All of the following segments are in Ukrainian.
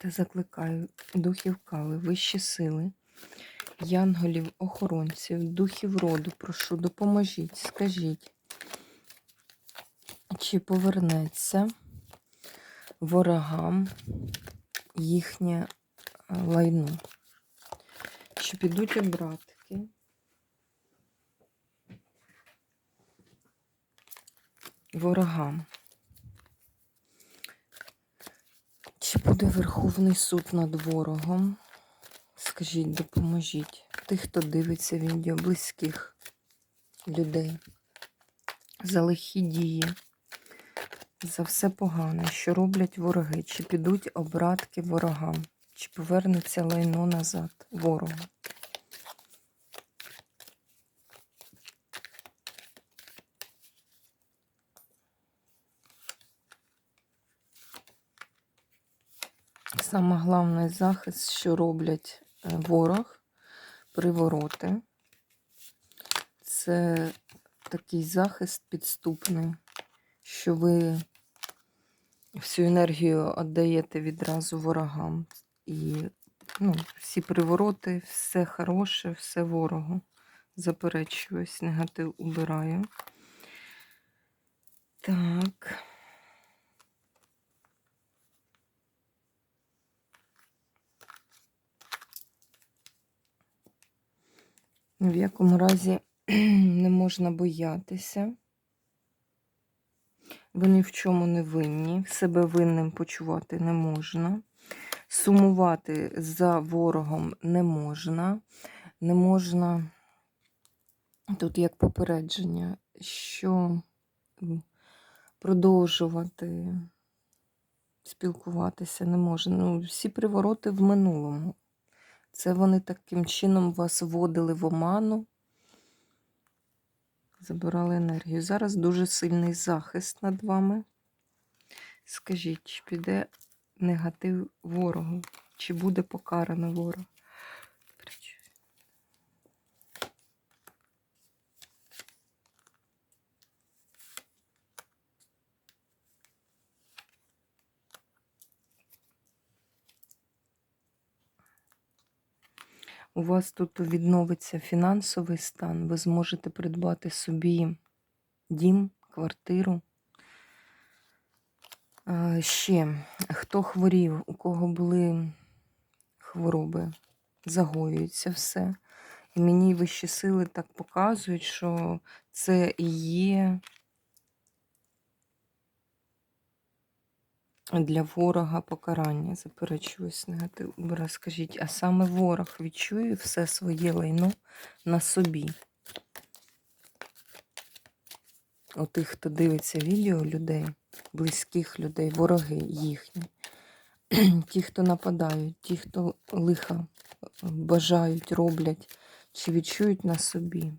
Та закликаю духів кави, вищі сили, янголів, охоронців, духів роду, прошу, допоможіть, скажіть, чи повернеться ворогам їхнє е, лайно? Чи підуть обратки? Ворогам. Чи буде Верховний суд над ворогом? Скажіть, допоможіть. Тих, хто дивиться відео, близьких людей. За лихі дії, за все погане, що роблять вороги, чи підуть обратки ворогам, чи повернеться лайно назад ворогу. Саме головний захист, що роблять е, ворог, привороти. Це такий захист підступний, що ви всю енергію віддаєте відразу ворогам. І ну, всі привороти, все хороше, все ворогу. Заперечуюсь, негатив убираю. Так. В якому разі не можна боятися. Ви ні в чому не винні, себе винним почувати не можна. Сумувати за ворогом не можна. Не можна, тут як попередження, що продовжувати спілкуватися не можна. Ну, всі привороти в минулому. Це вони таким чином вас вводили в оману, забирали енергію. Зараз дуже сильний захист над вами. Скажіть, чи піде негатив ворогу, чи буде покарано ворог? У вас тут відновиться фінансовий стан, ви зможете придбати собі дім, квартиру. Ще хто хворів, у кого були хвороби, загоюється все. І мені вищі сили так показують, що це і є для ворога покарання. Заперечуюсь негатив. Розкажіть, а саме ворог відчує все своє лайно на собі. У тих, хто дивиться відео людей, близьких людей, вороги їхні, ті, хто нападають, ті, хто лиха бажають, роблять, чи відчують на собі.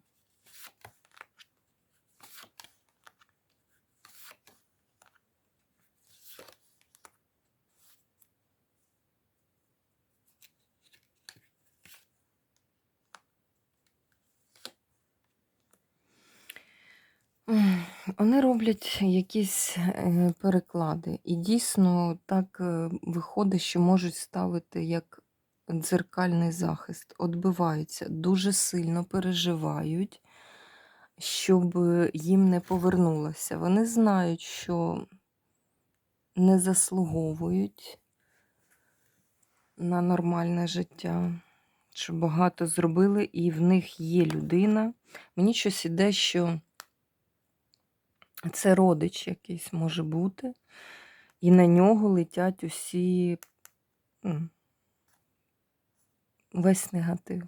Вони роблять якісь е, переклади, і дійсно так е, виходить, що можуть ставити як дзеркальний захист, Отбиваються, дуже сильно переживають, щоб їм не повернулося. Вони знають, що не заслуговують на нормальне життя, що багато зробили, і в них є людина. Мені щось іде, що. Це родич якийсь може бути, і на нього летять усі весь негатив.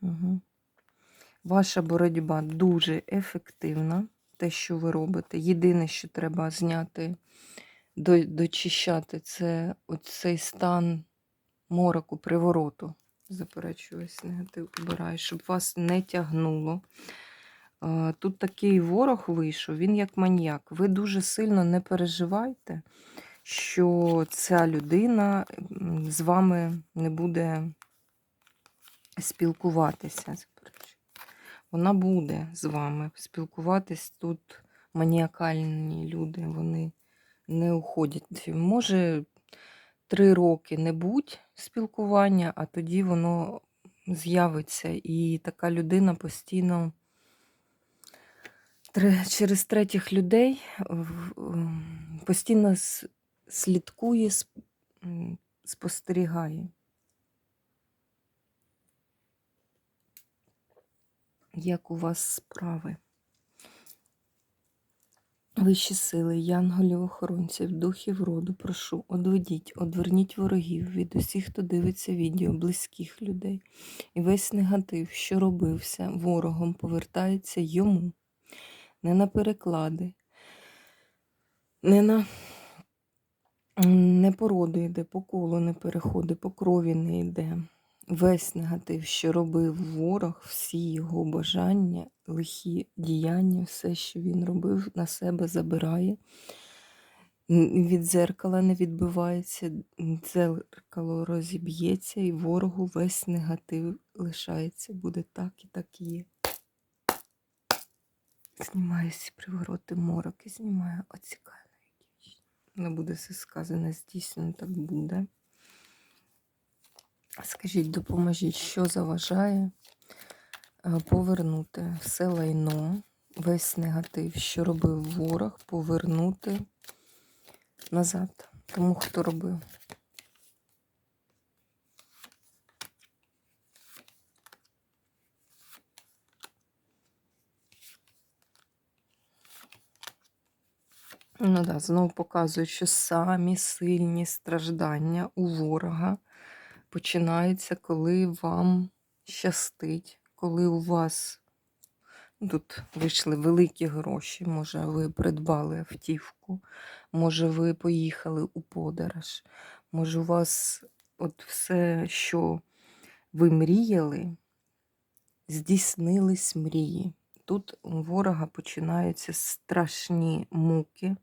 Угу. Ваша боротьба дуже ефективна, те, що ви робите. Єдине, що треба зняти, дочищати, це оцей стан мороку, привороту. Заперечую весь негатив убираю, щоб вас не тягнуло. Е, Тут такий ворог вийшов, він як маньяк. Ви дуже сильно не переживайте, що ця людина з вами не буде спілкуватися. Вона буде з вами спілкуватись тут маніакальні люди, вони не уходять. Може, три роки не будь спілкування, а тоді воно з'явиться. І така людина постійно через третіх людей постійно слідкує, спостерігає. Як у вас справи? Вищі сили, янголів, охоронців, духів роду, прошу, одведіть, одверніть ворогів від усіх, хто дивиться відео, близьких людей. І весь негатив, що робився ворогом, повертається йому. Не на переклади, не на не по роду йде, по колу не переходить, по крові не йде. Весь негатив, що робив ворог, всі його бажання, лихі діяння, все, що він робив, на себе забирає. Від дзеркала не відбивається, дзеркало розіб'ється, і ворогу весь негатив лишається. Буде так і так і є. Знімаю всі привороти мороки, знімаю, оцікаю. Не буде все сказане, здійснено, так буде. Скажіть, допоможіть, що заважає е, повернути все лайно, весь негатив, що робив ворог, повернути назад. Тому хто робив. Ну да, знову показують, що самі сильні страждання у ворога починаються, коли вам щастить, коли у вас тут вийшли великі гроші, може, ви придбали автівку, може, ви поїхали у подорож, може, у вас от все, що ви мріяли, здійснились мрії. Тут у ворога починаються страшні муки.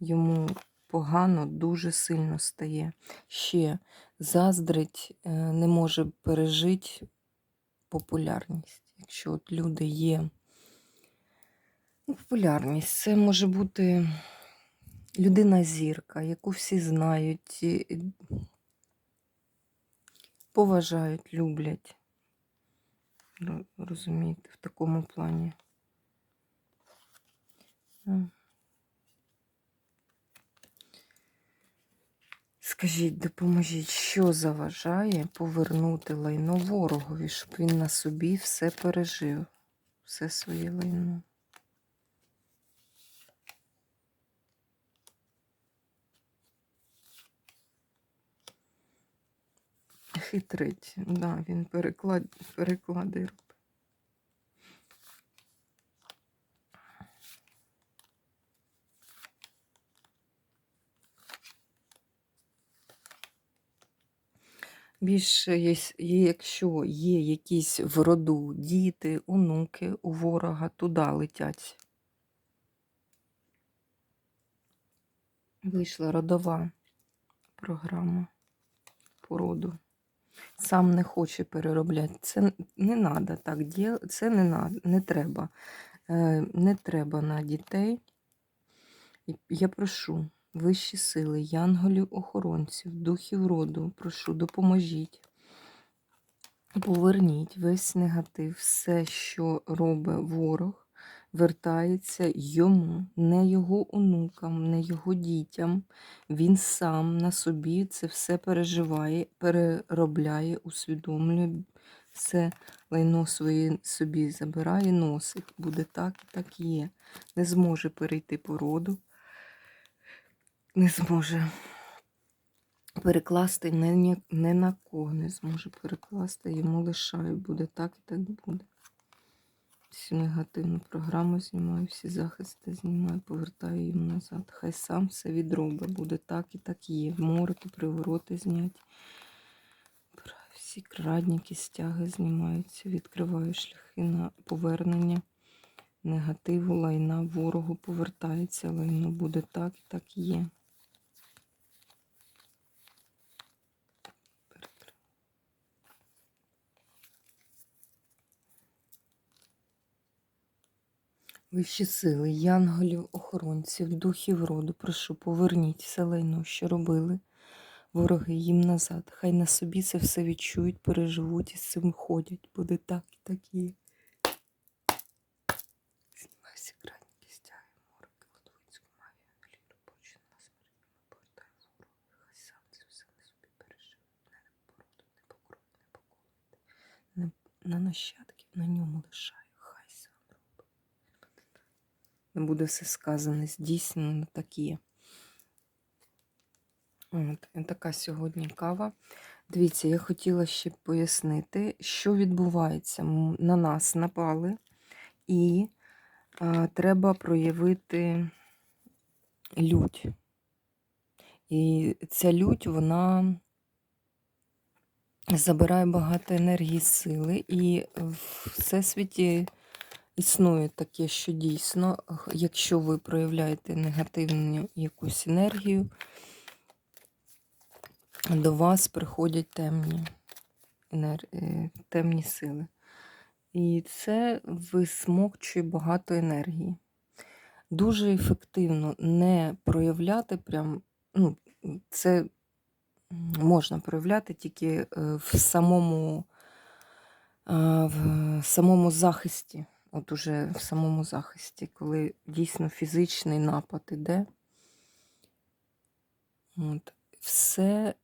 Йому погано дуже сильно стає. Ще заздрить е, не може пережити популярність. Якщо от люди є. Ну, популярність це може бути людина зірка, яку всі знають, поважають, люблять. Розумієте, в такому плані. Скажіть, допоможіть, що заважає повернути лайно ворогові, щоб він на собі все пережив, все своє лайно. Хитрить, да, він переклад... переклади робить. Більше, якщо є якісь в роду діти, онуки у ворога, туди летять. Вийшла родова програма по роду. Сам не хоче переробляти. Це не треба так це не, надо, не треба. Не треба на дітей. Я прошу вищі сили, янголів, охоронців, духів роду, прошу, допоможіть. Поверніть весь негатив, все, що робить ворог, вертається йому, не його онукам, не його дітям. Він сам на собі це все переживає, переробляє, усвідомлює, все лайно своє собі забирає, носить. Буде так і так є. Не зможе перейти по роду, не зможе перекласти не, не на кого не зможе перекласти, йому лишають. Буде так і так буде. Всю негативну програму знімаю, всі захисти знімаю, повертаю їм назад. Хай сам все відробить. Буде так і так є. Мороки, привороти зняті. всі крадніки, стяги знімаються, відкриваю шляхи на повернення негативу, лайна, ворогу повертається, лайно буде так і так є. Вищі сили, янголів, охоронців, духів роду, прошу, поверніть все що робили вороги їм назад. Хай на собі це все відчують, переживуть і з цим ходять. Буде так і так є. Смерть, повертаю ворога. Хай сам це все на собі переживе. Не породу, не покрою, не поколити. На нащадків на ньому лишаю. Хай сам робить. Не буде все сказане, здійснено, так є. От, така сьогодні кава. Дивіться, я хотіла ще пояснити, що відбувається. На нас напали, і а, треба проявити лють. І ця лють, вона забирає багато енергії сили, і в всесвіті існує таке, що дійсно, якщо ви проявляєте негативну якусь енергію, до вас приходять темні, е, темні сили. І це висмокчує багато енергії. Дуже ефективно не проявляти прям, ну, це можна проявляти тільки е, в самому, е, в самому захисті. От уже в самому захисті, коли дійсно фізичний напад іде. От. Все,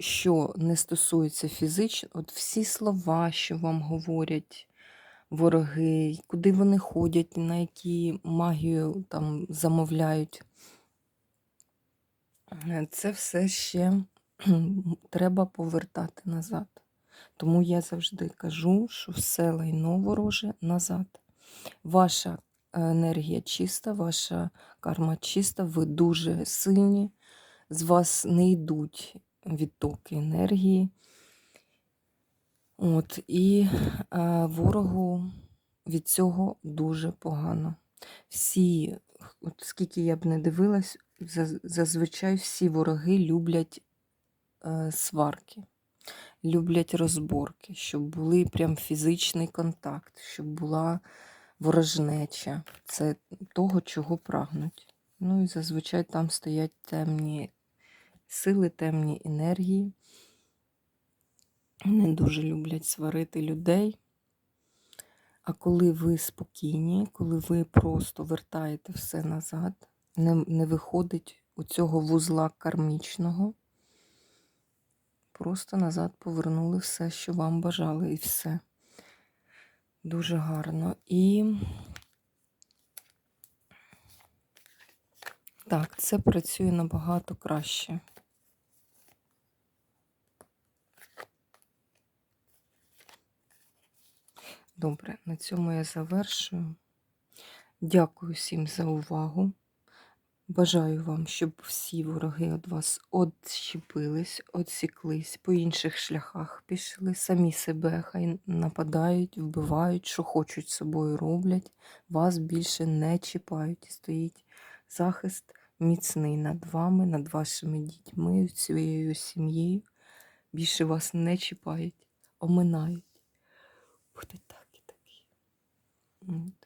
що не стосується фізично, от всі слова, що вам говорять вороги, куди вони ходять, на які магію там замовляють, е, це все ще треба повертати назад. Тому я завжди кажу, що все лайно вороже назад. Ваша е, енергія чиста, ваша карма чиста, ви дуже сильні, з вас не йдуть відтоки енергії. От, і е, ворогу від цього дуже погано. Всі, от скільки я б не дивилась, зазвичай всі вороги люблять е, сварки, люблять розборки, щоб були прям фізичний контакт, щоб була ворожнеча. Це того, чого прагнуть. Ну і зазвичай там стоять темні сили, темні енергії. Не дуже люблять сварити людей. А коли ви спокійні, коли ви просто вертаєте все назад, не, не виходить у цього вузла кармічного, просто назад повернули все, що вам бажали, і все. Дуже гарно. І так, це працює набагато краще. Добре, на цьому я завершую. Дякую всім за увагу. Бажаю вам, щоб всі вороги від вас odщепились, отсіклись, по інших шляхах пішли, самі себе хай нападають, вбивають, що хочуть собою роблять, вас більше не чіпають. І стоїть захист міцний над вами, над вашими дітьми, своєю сім'єю. Більше вас не чіпають, оминають. Буде так і так. є. От.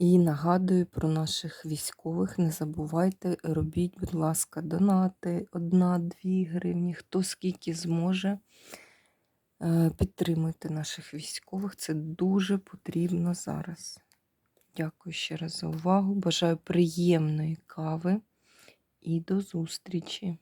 І нагадую про наших військових. Не забувайте, робіть, будь ласка, донати 1-2 гривні, хто скільки зможе. Е, Підтримуйте наших військових. Це дуже потрібно зараз. Дякую ще раз за увагу. Бажаю приємної кави і до зустрічі!